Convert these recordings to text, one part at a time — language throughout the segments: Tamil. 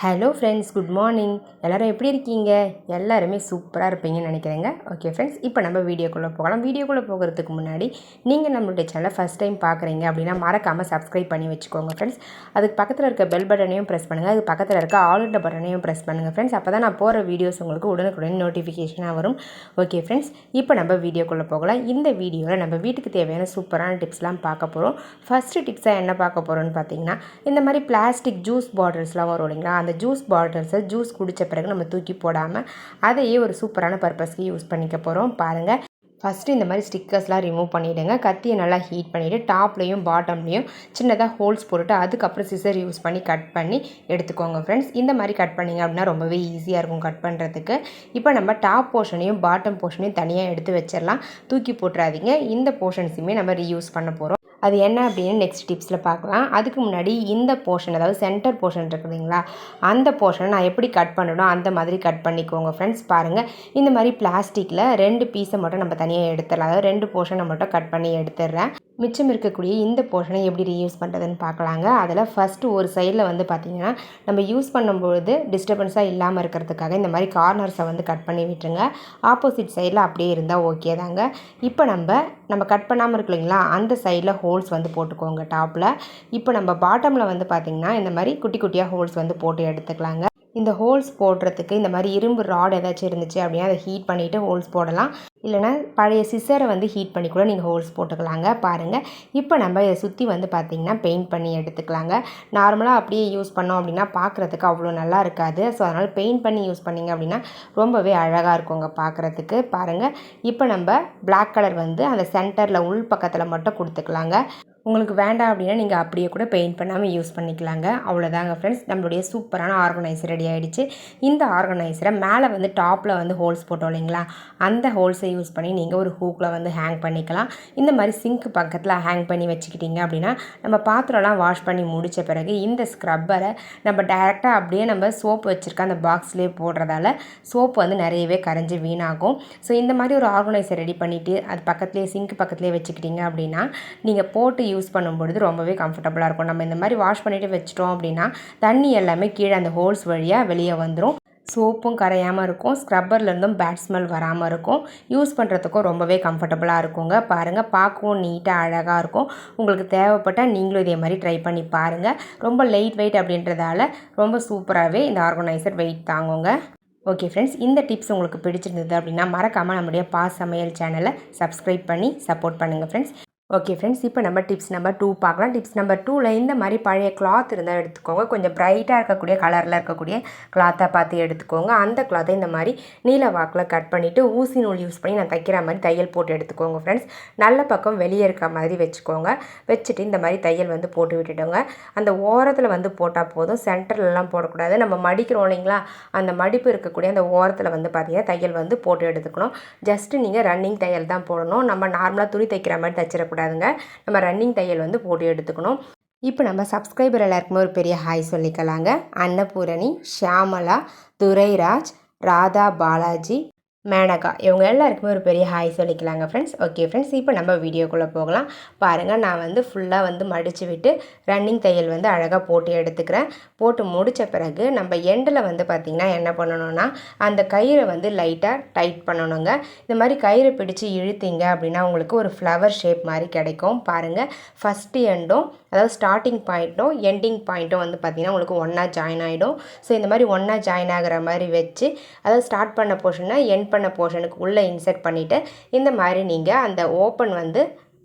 ஹலோ ஃப்ரெண்ட்ஸ் குட் மார்னிங் எல்லோரும் எப்படி இருக்கீங்க? எல்லாருமே சூப்பராக இருப்பீங்கன்னு நினைக்கிறேங்க. ஓகே ஃப்ரெண்ட்ஸ் இப்போ நம்ம வீடியோக்குள்ளே போகலாம். வீடியோக்குள்ளே போகிறதுக்கு முன்னாடி நீங்கள் நம்மளுடைய சேனலை ஃபஸ்ட் டைம் பார்க்குறீங்க அப்படின்னா மறக்காமல் சப்ஸ்கிரைப் பண்ணி வச்சுக்கோங்க ஃப்ரெண்ட்ஸ் அதுக்கு பக்கத்தில் இருக்க பெல் பட்டனையும் ப்ரெஸ் பண்ணுங்கள் அதுக்கு பக்கத்தில் இருக்க ஆல்ரெண்ட் பட்டனையும் ப்ரெஸ் பண்ணுங்கள் ஃப்ரெண்ட்ஸ் அப்போ தான் நான் போகிற வீடியோஸ் உங்களுக்கு உடனுக்குடன் நோட்டிஃபிகேஷனாக வரும். ஓகே ஃப்ரெண்ட்ஸ் இப்போ நம்ம வீடியோக்குள்ளே போகலாம். இந்த வீடியோவில் நம்ம வீட்டுக்கு தேவையான சூப்பரான டிப்ஸ்லாம் பார்க்க போகிறோம் ஃபஸ்ட்டு டிப்ஸாக என்ன பார்க்க போகிறோன்னு பார்த்தீங்கன்னா இந்த மாதிரி பிளாஸ்டிக் ஜூஸ் பாட்டில்ஸ்லாம் வரும் இல்லைங்களா? அந்த ஜூஸ் பாட்டில்ஸை ஜூஸ் குடித்த பிறகு நம்ம தூக்கி போடாமல் அதையே ஒரு சூப்பரான பர்பஸ்க்கு யூஸ் பண்ணிக்க போகிறோம் பாருங்கள் ஃபஸ்ட்டு இந்த மாதிரி ஸ்டிக்கர்ஸ்லாம் ரிமூவ் பண்ணிவிடுங்க கத்தியை நல்லா ஹீட் பண்ணிவிட்டு டாப்லேயும் பாட்டம்லேயும் சின்னதாக ஹோல்ஸ் போட்டுட்டு அதுக்கப்புறம் சிசர் யூஸ் பண்ணி கட் பண்ணி எடுத்துக்கோங்க ஃப்ரெண்ட்ஸ் இந்த மாதிரி கட் பண்ணிங்க அப்படின்னா ரொம்பவே ஈஸியாக இருக்கும் கட் பண்ணுறதுக்கு இப்போ நம்ம டாப் போர்ஷனையும் பாட்டம் போர்ஷனையும் தனியாக எடுத்து வச்சிடலாம். தூக்கி போட்டுறாதீங்க. இந்த போர்ஷன்ஸுமே நம்ம ரீயூஸ் பண்ண போகிறோம் அது என்ன அப்படின்னு நெக்ஸ்ட் டிப்ஸில் பார்க்கலாம். அதுக்கு முன்னாடி இந்த போர்ஷன் அதாவது சென்டர் போர்ஷன் இருக்குதுங்களா அந்த போர்ஷனை நான் எப்படி கட் பண்ணணும் அந்த மாதிரி கட் பண்ணிக்கோங்க ஃப்ரெண்ட்ஸ் பாருங்கள் இந்த மாதிரி பிளாஸ்டிக்கில் ரெண்டு பீஸை மட்டும் நம்ம தனியாக எடுத்துடலாம். அதாவது ரெண்டு போர்ஷனை மட்டும் கட் பண்ணி எடுத்துடுறேன். மிச்சம் இருக்கக்கூடிய இந்த போர்ஷனை எப்படி ரீயூஸ் பண்ணுறதுன்னு பார்க்கலாங்க. அதில் ஃபஸ்ட்டு ஒரு சைடில் வந்து பார்த்திங்கன்னா நம்ம யூஸ் பண்ணும்பொழுது டிஸ்டர்பன்ஸாக இல்லாமல் இருக்கிறதுக்காக இந்த மாதிரி கார்னர்ஸை வந்து கட் பண்ணி விட்டுருங்க. ஆப்போசிட் சைடில் அப்படியே இருந்தால் ஓகே தாங்க. இப்போ நம்ம நம்ம கட் பண்ணாமல் இருக்கு இல்லைங்களா? அந்த சைடில் ஹோல்ஸ் வந்து போட்டுக்கோங்க டாப்பில் இப்போ நம்ம பாட்டமில் வந்து பார்த்திங்கன்னா இந்த மாதிரி குட்டி குட்டியாக ஹோல்ஸ் வந்து போட்டு எடுத்துக்கலாங்க. இந்த ஹோல்ஸ் போடுறதுக்கு இந்த மாதிரி இரும்பு ராட் ஏதாச்சும் இருந்துச்சு அப்படின்னா அதை ஹீட் பண்ணிவிட்டு ஹோல்ஸ் போடலாம். இல்லைனா பழைய சிசரை வந்து ஹீட் பண்ணி கூட நீங்கள் ஹோல்ஸ் போட்டுக்கலாங்க பாருங்கள் இப்போ நம்ம இதை சுற்றி வந்து பார்த்திங்கன்னா பெயிண்ட் பண்ணி எடுத்துக்கலாங்க. நார்மலாக அப்படியே யூஸ் பண்ணோம் அப்படின்னா பார்க்குறதுக்கு அவ்வளோ நல்லா இருக்காது. ஸோ அதனால் பெயிண்ட் பண்ணி யூஸ் பண்ணிங்க அப்படின்னா ரொம்பவே அழகாக இருக்குங்க பார்க்குறதுக்கு. பாருங்கள் இப்போ நம்ம பிளாக் கலர் வந்து அந்த சென்டரில் உள் பக்கத்தில் மட்டும் கொடுத்துக்கலாங்க. உங்களுக்கு வேண்டாம் அப்படின்னா நீங்கள் அப்படியே கூட பெயிண்ட் பண்ணாமல் யூஸ் பண்ணிக்கலாங்க. அவ்வளோதாங்க ஃப்ரெண்ட்ஸ் நம்மளுடைய சூப்பரான ஆர்கனைசர் ரெடி ஆகிடுச்சு இந்த ஆர்கனைசரை மேலே வந்து டாப்பில் வந்து ஹோல்ஸ் போட்டோம் இல்லைங்களா? அந்த ஹோல்ஸை யூஸ் பண்ணி நீங்கள் ஒரு ஹூக்கில் வந்து ஹேங் பண்ணிக்கலாம். இந்த மாதிரி சிங்க் பக்கத்தில் ஹேங் பண்ணி வச்சுக்கிட்டிங்க அப்படின்னா நம்ம பாத்திரம்லாம் வாஷ் பண்ணி முடித்த பிறகு இந்த ஸ்க்ரப்பரை நம்ம டைரெக்டாக அப்படியே நம்ம சோப்பு வச்சுருக்க அந்த பாக்ஸ்லேயே போடுறதால சோப்பு வந்து நிறையவே கரைஞ்சி வீணாகும். ஸோ இந்த மாதிரி ஒரு ஆர்கனைசர் ரெடி பண்ணிவிட்டு அது பக்கத்துலேயே சிங்க் பக்கத்துலேயே வச்சுக்கிட்டிங்க அப்படின்னா நீங்கள் போட்டு யூஸ் பண்ணும்பொழுது ரொம்பவே கம்ஃபர்டபுளாக இருக்கும். நம்ம இந்த மாதிரி வாஷ் பண்ணிவிட்டு வச்சிட்டோம் அப்படின்னா தண்ணி எல்லாமே கீழே அந்த ஹோல்ஸ் வழியாக வெளியே வந்துடும் சோப்பும் கரையாமல் இருக்கும். ஸ்க்ரப்பர்லேருந்தும் பேட் ஸ்மெல் வராமல் இருக்கும். யூஸ் பண்ணுறதுக்கும் ரொம்பவே கம்ஃபர்டபுளாக இருக்குங்க. பாருங்கள் பார்க்கவும் நீட்டாக அழகாக இருக்கும். உங்களுக்கு தேவைப்பட்டால் நீங்களும் இதே மாதிரி ட்ரை பண்ணி பாருங்கள் ரொம்ப லைட் வெயிட் அப்படின்றதால ரொம்ப சூப்பராகவே இந்த ஆர்கனைசர் வெயிட் தாங்குங்க. ஓகே ஃப்ரெண்ட்ஸ் இந்த டிப்ஸ் உங்களுக்கு பிடிச்சிருந்தது அப்படின்னா மறக்காமல் நம்முடைய பா சமையல் சேனலை சப்ஸ்கிரைப் பண்ணி சப்போர்ட் பண்ணுங்கள் ஃப்ரெண்ட்ஸ் ஓகே ஃப்ரெண்ட்ஸ் இப்போ நம்ம டிப்ஸ் நம்பர் டூ பார்க்கலாம். டிப்ஸ் நம்பர் டூவில் இந்த மாதிரி பழைய கிளாத் இருந்தால் எடுத்துக்கோங்க. கொஞ்சம் ப்ரைட்டாக இருக்கக்கூடிய கலரில் இருக்கக்கூடிய கிளாத்தை பார்த்து எடுத்துக்கோங்க. அந்த கிளாத்தை இந்த மாதிரி நீல வாக்கில் கட் பண்ணிவிட்டு ஊசி நூல் யூஸ் பண்ணி நான் தைக்கிற மாதிரி தையல் போட்டு எடுத்துக்கோங்க ஃப்ரெண்ட்ஸ் நல்ல பக்கம் வெளியே இருக்க மாதிரி வச்சுக்கோங்க. வச்சுட்டு இந்த மாதிரி தையல் வந்து போட்டு விட்டுடுங்க. அந்த ஓரத்தில் வந்து போட்டால் போதும். சென்டர்லலாம் போடக்கூடாது. நம்ம மடிக்கிறோம் இல்லைங்களா? அந்த மடிப்பு இருக்கக்கூடிய அந்த ஓரத்தில் வந்து பார்த்திங்கன்னா தையல் வந்து போட்டு எடுத்துக்கணும். ஜஸ்ட்டு நீங்கள் ரன்னிங் தையல் தான் போடணும். நம்ம நார்மலாக துணி தைக்கிற மாதிரி தைச்சிடக்கூடாது. போடக்கூடாதுங்க. நம்ம ரன்னிங் தையல் வந்து போட்டு எடுத்துக்கணும். இப்போ நம்ம சப்ஸ்கிரைபர் எல்லாருக்குமே ஒரு பெரிய ஹாய் சொல்லிக்கலாங்க. அன்னபூரணி ஷியாமலா துரைராஜ் ராதா பாலாஜி மேனகா. இவங்க எல்லாருக்குமே ஒரு பெரிய ஹாய் சொல்லிக்கலாங்க ஃப்ரெண்ட்ஸ் ஓகே ஃப்ரெண்ட்ஸ் இப்போ நம்ம வீடியோக்குள்ளே போகலாம். பாருங்கள் நான் வந்து ஃபுல்லாக வந்து மடித்து விட்டு ரன்னிங் தையல் வந்து அழகாக போட்டு எடுத்துக்கிறேன். போட்டு முடித்த பிறகு நம்ம எண்டில் வந்து பார்த்திங்கன்னா என்ன பண்ணணும்னா அந்த கயிறை வந்து லைட்டாக டைட் பண்ணணுங்க. இந்த மாதிரி கயிறை பிடிச்சி இழுத்திங்க அப்படின்னா உங்களுக்கு ஒரு ஃப்ளவர் ஷேப் மாதிரி கிடைக்கும். பாருங்கள் ஃபஸ்ட்டு எண்டும் அதாவது ஸ்டார்டிங் பாயிண்ட்டும் எண்டிங் பாயிண்ட்டும் வந்து பார்த்திங்கன்னா உங்களுக்கு ஒன்றா ஜாயின் ஆகிடும் ஸோ இந்த மாதிரி ஒன்றா ஜாயின் ஆகிற மாதிரி வச்சு அதாவது ஸ்டார்ட் பண்ண போர்ஷனை எண்ட் பண்ண போர்ஷனுக்கு உள்ளே இன்செர்ட் பண்ணிவிட்டு இந்த மாதிரி நீங்கள் அந்த ஓப்பன் வந்து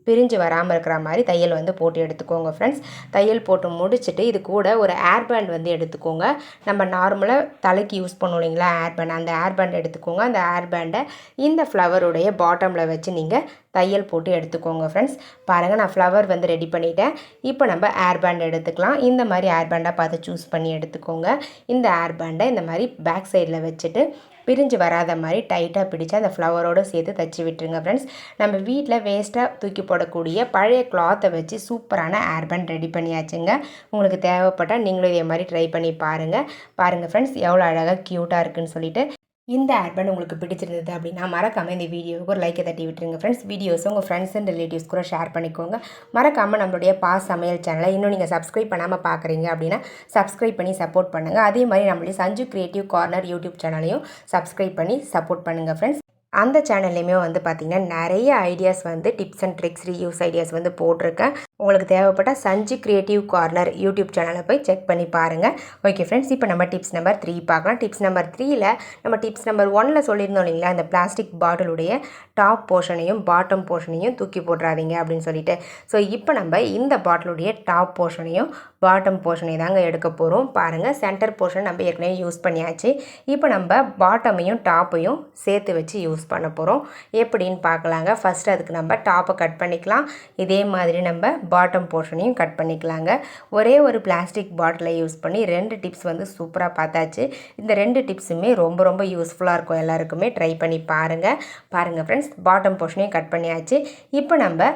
பிரிஞ்சு வராமல் இருக்கிற மாதிரி தையல் வந்து போட்டு எடுத்துக்கோங்க ஃப்ரெண்ட்ஸ் தையல் போட்டு முடிச்சுட்டு இது கூட ஒரு ஏர் பேண்ட் வந்து எடுத்துக்கோங்க. நம்ம நார்மலாக தலைக்கு யூஸ் பண்ணுவோம் இல்லைங்களா ஏர் பேண்ட் அந்த ஏர் பேண்ட் எடுத்துக்கோங்க. அந்த ஏர் பேண்டை இந்த ஃப்ளவருடைய பாட்டமில் வச்சு நீங்கள் தையல் போட்டு எடுத்துக்கோங்க ஃப்ரெண்ட்ஸ் பாருங்கள் நான் ஃப்ளவர் வந்து ரெடி பண்ணிட்டேன். இப்போ நம்ம ஏர் பேண்ட் எடுத்துக்கலாம். இந்த மாதிரி ஏர் பேண்டாக பார்த்து சூஸ் பண்ணி எடுத்துக்கோங்க. இந்த ஏர் பேண்டை இந்த மாதிரி பேக் சைடில் வச்சுட்டு பிரிஞ்சு வராத மாதிரி டைட்டாக பிடிச்சி அந்த ஃப்ளவரோடு சேர்த்து தைச்சி விட்டுருங்க ஃப்ரெண்ட்ஸ் நம்ம வீட்டில் வேஸ்ட்டாக தூக்கி போடக்கூடிய பழைய கிளாத்தை வச்சு சூப்பரான ஏர்பேண்ட் ரெடி பண்ணியாச்சுங்க. உங்களுக்கு தேவைப்பட்டால் நீங்களும் இதே மாதிரி ட்ரை பண்ணி பாருங்கள் பாருங்கள் ஃப்ரெண்ட்ஸ் எவ்வளோ அழகாக க்யூட்டாக இருக்குன்னு சொல்லிட்டு இந்த ஆல்பம் உங்களுக்கு பிடிச்சிருந்தது அப்படின்னா மறக்காமல் இந்த வீடியோவுக்கு ஒரு லைக்கை தட்டி விட்டுருங்க ஃப்ரெண்ட்ஸ் வீடியோஸ் உங்கள் ஃப்ரெண்ட்ஸ் அண்ட் ரிலேட்டிவ்ஸ் கூட ஷேர் பண்ணிக்கோங்க. மறக்காமல் நம்மளுடைய பா சமையல் சேனலை இன்னும் நீங்கள் சப்ஸ்கிரைப் பண்ணாமல் பார்க்குறீங்க அப்படின்னா சப்ஸ்கிரைப் பண்ணி சப்போர்ட் பண்ணுங்கள் அதே மாதிரி நம்மளுடைய சஞ்சு கிரியேட்டிவ் கார்னர் யூடியூப் சேனலையும் சப்ஸ்கிரைப் பண்ணி சப்போர்ட் பண்ணுங்கள் ஃப்ரெண்ட்ஸ் அந்த சேனல்லையுமே வந்து பார்த்திங்கன்னா நிறைய ஐடியாஸ் வந்து tips and tricks reuse ideas வந்து போட்டிருக்கேன். உங்களுக்கு தேவைப்பட்ட சஞ்சு க்ரியேட்டிவ் கார்னர் யூடியூப் சேனலை போய் செக் பண்ணி பாருங்கள் ஓகே ஃப்ரெண்ட்ஸ் இப்போ நம்ம டிப்ஸ் நம்பர் த்ரீ பார்க்கலாம். டிப்ஸ் நம்பர் த்ரீயில் நம்ம டிப்ஸ் நம்பர் ஒனில் சொல்லியிருந்தோம் இல்லைங்களா அந்த பிளாஸ்டிக் பாட்டிலுடைய டாப் போர்ஷனையும் பாட்டம் போர்ஷனையும் தூக்கி போட்டுறாதீங்க அப்படின்னு சொல்லிட்டு. ஸோ இப்போ நம்ம இந்த பாட்டிலுடைய டாப் போர்ஷனையும் பாட்டம் போர்ஷனை தாங்க எடுக்க போகிறோம் பாருங்கள் சென்டர் போர்ஷன் நம்ம ஏற்கனவே யூஸ் பண்ணியாச்சு. இப்போ நம்ம பாட்டமையும் டாப்பையும் சேர்த்து வச்சு யூஸ் பண்ண போகிறோம் எப்படின்னு பார்க்கலாங்க. ஃபஸ்ட்டு அதுக்கு நம்ம டாப்பை கட் பண்ணிக்கலாம். இதே மாதிரி நம்ம பாட்டம் போர்ஷனையும் கட் பண்ணிக்கலாங்க. ஒரே ஒரு பிளாஸ்டிக் பாட்டிலை யூஸ் பண்ணி ரெண்டு டிப்ஸ் வந்து சூப்பராக பார்த்தாச்சு. இந்த ரெண்டு டிப்ஸுமே ரொம்ப ரொம்ப யூஸ்ஃபுல்லாக இருக்கும். எல்லாருக்குமே ட்ரை பண்ணி பாருங்கள் பாருங்கள் ஃப்ரெண்ட்ஸ் பாட்டம் போர்ஷனையும் கட் பண்ணியாச்சு. இப்போ நம்ம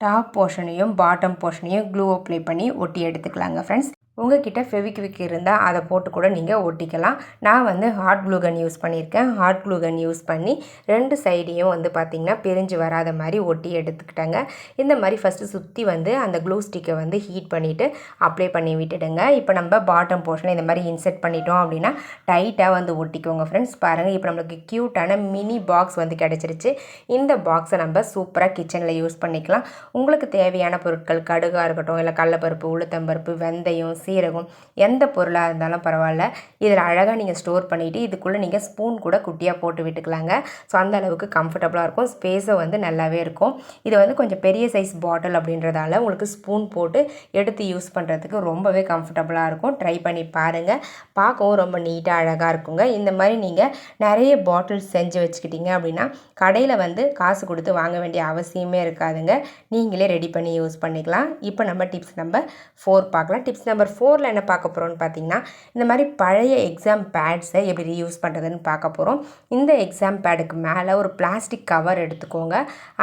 டாப் போர்ஷனையும் பாட்டம் போர்ஷனையும் க்ளூ அப்ளை பண்ணி ஒட்டி எடுத்துக்கலாங்க ஃப்ரெண்ட்ஸ் உங்ககிட்ட ஃபெவிக்விக் இருந்தால் அதை போட்டு கூட நீங்கள் ஒட்டிக்கலாம். நான் வந்து ஹாட் க்ளூகன் யூஸ் பண்ணியிருக்கேன். ஹாட் க்ளூகன் யூஸ் பண்ணி ரெண்டு சைடையும் வந்து பார்த்திங்கன்னா பிரிஞ்சு வராத மாதிரி ஒட்டி எடுத்துக்கிட்டேங்க. இந்த மாதிரி ஃபஸ்ட்டு சுற்றி வந்து அந்த க்ளூ ஸ்டிக்கை வந்து ஹீட் பண்ணிவிட்டு அப்ளை பண்ணி விட்டுடுங்க. இப்போ நம்ம பாட்டம் போர்ஷனை இந்த மாதிரி இன்செர்ட் பண்ணிட்டோம் அப்படின்னா டைட்டாக வந்து ஒட்டிக்கோங்க ஃப்ரெண்ட்ஸ் பாருங்கள் இப்போ நம்மளுக்கு க்யூட்டான மினி பாக்ஸ் வந்து கிடச்சிருச்சு. இந்த பாக்ஸை நம்ம சூப்பராக கிச்சனில் யூஸ் பண்ணிக்கலாம். உங்களுக்கு தேவையான பொருட்கள் கடுகாக இருக்கட்டும் இல்லை கடலப்பருப்பு உளுத்தம்பருப்பு வெந்தயம் சீரகம் எந்த பொருளாக இருந்தாலும் பரவாயில்ல. இதில் அழகாக நீங்கள் ஸ்டோர் பண்ணிவிட்டு இதுக்குள்ளே நீங்கள் ஸ்பூன் கூட குட்டியாக போட்டு விட்டுக்கலாங்க. ஸோ அந்த அளவுக்கு கம்ஃபர்டபுளாக இருக்கும். ஸ்பேஸும் வந்து நல்லாவே இருக்கும். இது வந்து கொஞ்சம் பெரிய சைஸ் பாட்டில் அப்படின்றதால உங்களுக்கு ஸ்பூன் போட்டு எடுத்து யூஸ் பண்ணுறதுக்கு ரொம்பவே கம்ஃபர்டபுளாக இருக்கும். ட்ரை பண்ணி பாருங்கள் பார்க்கவும் ரொம்ப நீட்டாக அழகாக இருக்குங்க. இந்த மாதிரி நீங்கள் நிறைய பாட்டில்ஸ் செஞ்சு வச்சுக்கிட்டீங்க அப்படின்னா கடையில் வந்து காசு கொடுத்து வாங்க வேண்டிய அவசியமே இருக்காதுங்க. நீங்களே ரெடி பண்ணி யூஸ் பண்ணிக்கலாம். இப்போ நம்ம டிப்ஸ் நம்பர் ஃபோர் பார்க்கலாம். டிப்ஸ் நம்பர் ஃபோரில் என்ன பார்க்க போகிறோம்னு பார்த்தீங்கன்னா இந்த மாதிரி பழைய எக்ஸாம் பேட்ஸை எப்படி ரீயூஸ் பண்ணுறதுன்னு பார்க்க போகிறோம் இந்த எக்ஸாம் பேடுக்கு மேலே ஒரு பிளாஸ்டிக் கவர் எடுத்துக்கோங்க.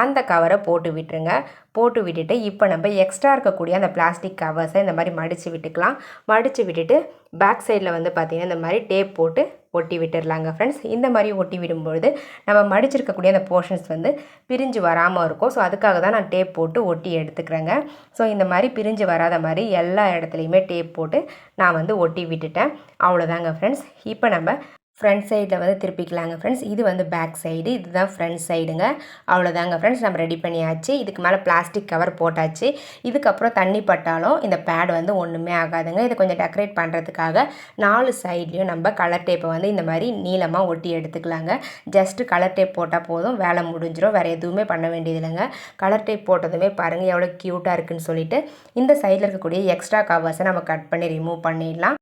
அந்த கவரை போட்டு விட்டுருங்க. போட்டு விட்டுட்டு இப்போ நம்ம எக்ஸ்ட்ரா இருக்கக்கூடிய அந்த பிளாஸ்டிக் கவர்ஸை இந்த மாதிரி மடித்து விட்டுக்கலாம். மடித்து விட்டுட்டு பேக் சைடில் வந்து பார்த்திங்கன்னா இந்த மாதிரி டேப் போட்டு ஒட்டி விட்டுடலாங்க ஃப்ரெண்ட்ஸ் இந்த மாதிரி ஒட்டி விடும்பொழுது நம்ம மடிச்சிருக்கக்கூடிய அந்த போர்ஷன்ஸ் வந்து பிரிஞ்சு வராமல் இருக்கும். ஸோ அதுக்காக தான் நான் டேப் போட்டு ஒட்டி எடுத்துக்கிறேங்க. ஸோ இந்த மாதிரி பிரிஞ்சு வராத மாதிரி எல்லா இடத்துலையுமே டேப் போட்டு நான் வந்து ஒட்டி விட்டுட்டேன். அவ்வளோதாங்க ஃப்ரெண்ட்ஸ் இப்போ நம்ம ஃப்ரண்ட் சைடில் வந்து திருப்பிக்கலாங்க ஃப்ரெண்ட்ஸ் இது வந்து பேக் சைடு இதுதான் ஃப்ரண்ட் சைடுங்க அவ்வளோதாங்க ஃப்ரெண்ட்ஸ் நம்ம ரெடி பண்ணியாச்சு. இதுக்கு மேலே பிளாஸ்டிக் கவர் போட்டாச்சு. இதுக்கப்புறம் தண்ணி பட்டாலும் இந்த பேட் வந்து ஒன்றுமே ஆகாதுங்க. இதை கொஞ்சம் டெக்கரேட் பண்ணுறதுக்காக நாலு சைட்லேயும் நம்ம கலர் டேப்பை வந்து இந்த மாதிரி நீளமாக ஒட்டி எடுத்துக்கலாங்க. ஜஸ்ட்டு கலர் டேப் போட்டால் போதும். வேலை முடிஞ்சிடும் வேறு எதுவுமே பண்ண வேண்டியதில்லைங்க. கலர் டேப் போட்டதுமே பாருங்கள் எவ்வளோ க்யூட்டாக இருக்குதுன்னு சொல்லிட்டு இந்த சைடில் இருக்கக்கூடிய எக்ஸ்ட்ரா கவர்ஸை நம்ம கட் பண்ணி ரிமூவ் பண்ணிடலாம்.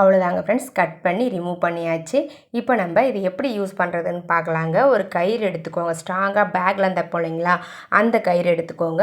அவ்வளோதாங்க ஃப்ரெண்ட்ஸ் கட் பண்ணி ரிமூவ் பண்ணியாச்சு. இப்போ நம்ம இது எப்படி யூஸ் பண்ணுறதுன்னு பார்க்கலாங்க. ஒரு கயிறு எடுத்துக்கோங்க. ஸ்ட்ராங்காக பேக்கில் தப்போம் இல்லைங்களா? அந்த கயிறு எடுத்துக்கோங்க.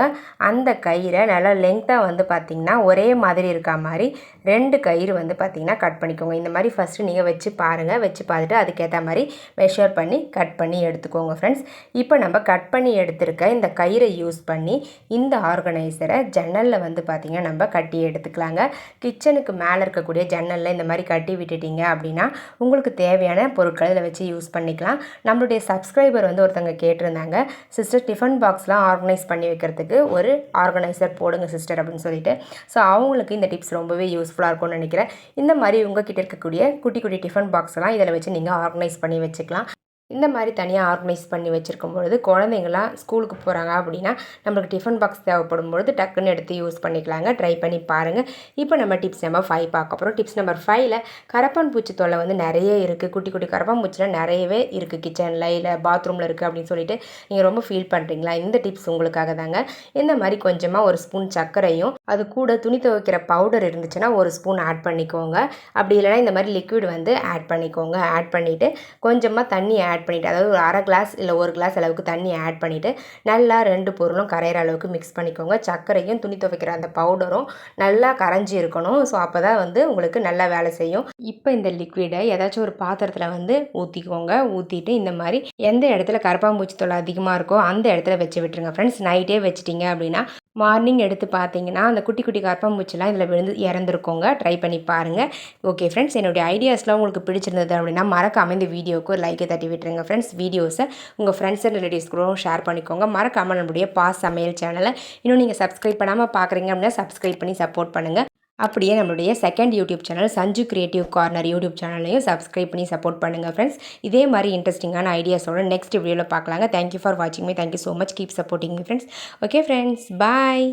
அந்த கயிறை நல்லா லெங்க்த்தாக வந்து பார்த்திங்கன்னா ஒரே மாதிரி இருக்கா மாதிரி ரெண்டு கயிறு வந்து பார்த்திங்கன்னா கட் பண்ணிக்கோங்க. இந்த மாதிரி ஃபஸ்ட்டு நீங்கள் வச்சு பாருங்கள் வச்சு பார்த்துட்டு அதுக்கேற்ற மாதிரி மெஷர் பண்ணி கட் பண்ணி எடுத்துக்கோங்க ஃப்ரெண்ட்ஸ் இப்போ நம்ம கட் பண்ணி எடுத்துருக்க இந்த கயிறை யூஸ் பண்ணி இந்த ஆர்கனைசரை ஜன்னலில் வந்து பார்த்திங்கன்னா நம்ம கட்டி எடுத்துக்கலாங்க. கிச்சனுக்கு மேலே இருக்கக்கூடிய ஜன்னலில் இந்த மாதிரி கட்டி விட்டுட்டீங்க அப்படின்னா உங்களுக்கு தேவையான பொருட்கள் இதில் வச்சு யூஸ் பண்ணிக்கலாம். நம்மளுடைய சப்ஸ்கிரைபர் வந்து ஒருத்தங்க கேட்டிருந்தாங்க சிஸ்டர் டிஃபன் பாக்ஸ்லாம் ஆர்கனைஸ் பண்ணி வைக்கிறதுக்கு ஒரு ஆர்கனைசர் போடுங்க சிஸ்டர் அப்படின்னு சொல்லிட்டு. ஸோ அவங்களுக்கு இந்த டிப்ஸ் ரொம்பவே யூஸ்ஃபுல்லாக இருக்கும்னு நினைக்கிறேன். இந்த மாதிரி உங்ககிட்ட இருக்கக்கூடிய குட்டி குட்டி டிஃபன் பாக்ஸ்லாம் இதில் வச்சு நீங்கள் ஆர்கனைஸ் பண்ணி வச்சுக்கலாம். இந்த மாதிரி தனியாக ஆர்கனைஸ் பண்ணி வச்சுருக்கும் பொழுது குழந்தைங்களாம் ஸ்கூலுக்கு போகிறாங்க அப்படின்னா நம்மளுக்கு டிஃபன் பாக்ஸ் தேவைப்படும் பொழுது டக்குன்னு எடுத்து யூஸ் பண்ணிக்கலாங்க. ட்ரை பண்ணி பாருங்கள் இப்போ நம்ம டிப்ஸ் நம்பர் ஃபைவ் பார்க்க போகிறோம் டிப்ஸ் நம்பர் ஃபைவ்ல கரப்பான் பூச்சி தொல்லை வந்து நிறைய இருக்குது குட்டி குட்டி கரப்பான் பூச்சிலாம் நிறையவே இருக்குது கிச்சனில் இல்லை பாத்ரூமில் இருக்குது அப்படின்னு சொல்லிட்டு நீங்கள் ரொம்ப ஃபீல் பண்ணுறீங்களா இந்த டிப்ஸ் உங்களுக்காக தாங்க. இந்த மாதிரி கொஞ்சமாக ஒரு ஸ்பூன் சர்க்கரையும் அது கூட துணி துவைக்கிற பவுடர் இருந்துச்சுன்னா ஒரு ஸ்பூன் ஆட் பண்ணிக்கோங்க. அப்படி இல்லைனா இந்த மாதிரி லிக்விட் வந்து ஆட் பண்ணிக்கோங்க. ஆட் பண்ணிவிட்டு கொஞ்சமாக தண்ணி ஆட் ஆட் பண்ணிவிட்டு அதாவது ஒரு அரை கிளாஸ் இல்லை ஒரு கிளாஸ் அளவுக்கு தண்ணி ஆட் பண்ணிவிட்டு நல்லா ரெண்டு பொருளும் கரையிற அளவுக்கு மிக்ஸ் பண்ணிக்கோங்க. சர்க்கரையும் துணி துவைக்கிற அந்த பவுடரும் நல்லா கரைஞ்சி இருக்கணும். ஸோ அப்போ தான் வந்து உங்களுக்கு நல்லா வேலை செய்யும். இப்போ இந்த லிக்விடை ஏதாச்சும் ஒரு பாத்திரத்தில் வந்து ஊற்றிக்கோங்க ஊற்றிட்டு இந்த மாதிரி எந்த இடத்துல கரப்பாம்பூச்சி தொல்லை அதிகமாக இருக்கோ அந்த இடத்துல வச்சு விட்டுருங்க. ஃப்ரெண்ட்ஸ் நைட்டே வச்சிட்டிங்க அப்படின்னா மார்னிங் எடுத்து பார்த்தீங்கன்னா அந்த குட்டி குட்டி கரப்பாம்பூச்சிலாம் இதில் விழுந்து இறந்துருக்கோங்க. ட்ரை பண்ணி பாருங்கள் ஓகே ஃப்ரெண்ட்ஸ் என்னுடைய ஐடியாஸ்லாம் உங்களுக்கு பிடிச்சிருந்தது அப்படின்னா மறக்காமல் இந்த வீடியோவுக்கு ஒரு லைக்கை தட்டி விட்டுருங்க ஃப்ரெண்ட்ஸ் வீடியோஸை உங்கள் ஃப்ரெண்ட்ஸ் அண்ட் ரிலேட்டிவ்ஸ் கூட ஷேர் பண்ணிக்கோங்க. மறக்காமல் நம்மளுடைய பாஸ் சமையல் சேனலை இன்னும் நீங்கள் சப்ஸ்கிரைப் பண்ணாமல் பார்க்குறீங்க அப்படின்னா சப்ஸ்கிரைப் பண்ணி சப்போர்ட் பண்ணுங்கள் அப்படியே நம்மளுடைய second YouTube channel Sanju creative corner YouTube சேனலையும் சப்ஸ்கிரைப் பண்ணி சப்போர்ட் பண்ணுங்கள் ஃப்ரெண்ட்ஸ் இதே மாதிரி இன்ட்ரெஸ்டிங்கான ஐடியாஸோட நெக்ஸ்ட் வீடியோவில் பார்க்கலாங்க. தேங்க்யூ ஃபார் வாட்சிங் me thank you so much keep supporting me friends okay friends bye